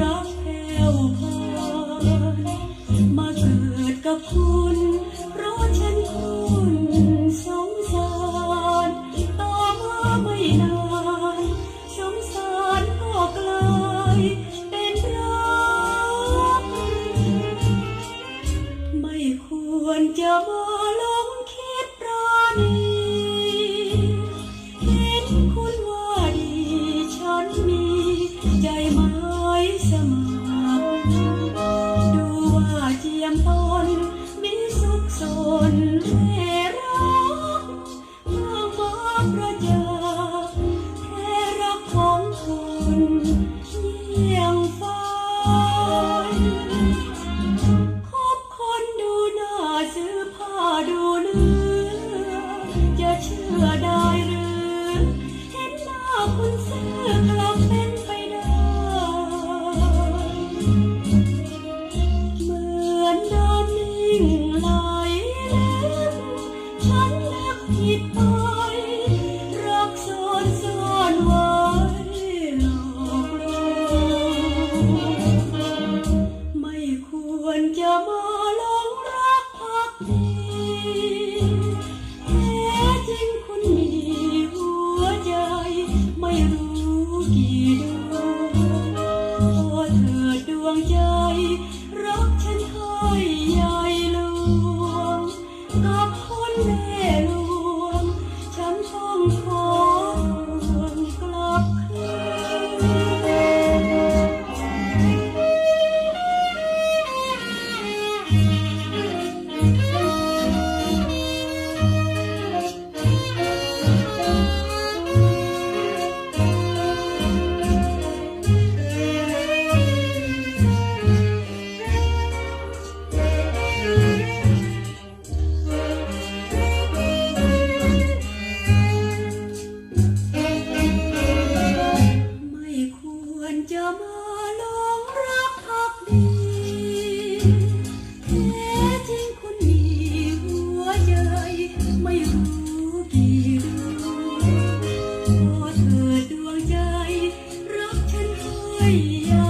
รักแผ่วพานมาเกิดกับคุณ เพราะฉันคุณสงสารต่อมาไม่นานสงสารก็กลายเป็นรัก ไม่ควรจะมาหลงคิดปราณ ดูหน้าซื้อผ้าดูเนื้อ Oh, 对呀。